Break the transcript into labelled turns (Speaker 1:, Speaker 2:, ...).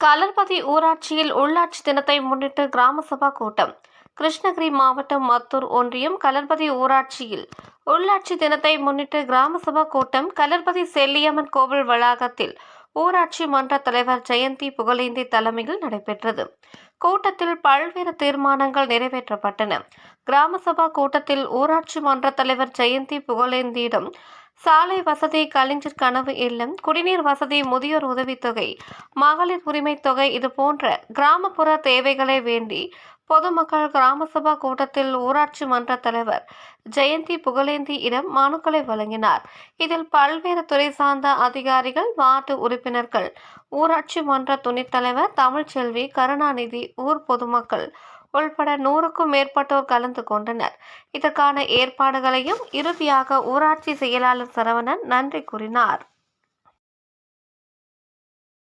Speaker 1: கலர்பதி ஊராட்சியில் உள்ளாட்சி தினத்தை முன்னிட்டு கிராம சபா கூட்டம். கிருஷ்ணகிரி மாவட்டம் மத்தூர் ஒன்றியம் கலர்பதி ஊராட்சியில் உள்ளாட்சி தினத்தை முன்னிட்டு கிராம சபா கூட்டம் கலர்பதி செல்லியம்மன் கோவில் வளாகத்தில் ஊராட்சி மன்ற தலைவர் ஜெயந்தி புகழேந்தி தலைமையில் நடைபெற்றது. கூட்டத்தில் பல்வேறு தீர்மானங்கள் நிறைவேற்றப்பட்டன. கிராம சபா கூட்டத்தில் ஊராட்சி மன்ற தலைவர் ஜெயந்தி புகழேந்தியிடம் சாலை வசதி கலைஞர் கனவு இல்லம் குடிநீர் வசதி முதியோர் உதவித்தொகை மகளிர் உரிமைத் தொகை இது போன்ற கிராமப்புற தேவைகளை வேண்டி பொதுமக்கள் கிராம சபா கூட்டத்தில் ஊராட்சி மன்ற தலைவர் ஜெயந்தி புகழேந்தி இடம் மனுக்களை வழங்கினார். இதில் பல்வேறு துறை சார்ந்த அதிகாரிகள் வார்டு உறுப்பினர்கள் ஊராட்சி மன்ற துணைத் தலைவர் தமிழ்ச்செல்வி கருணாநிதி ஊர் பொதுமக்கள் உள்பட நூறுக்கும் மேற்பட்டோர் கலந்து கொண்டனர். இதற்கான ஏற்பாடுகளையும் இறுதியாக ஊராட்சி செயலாளர் சரவணன் நன்றி கூறினார்.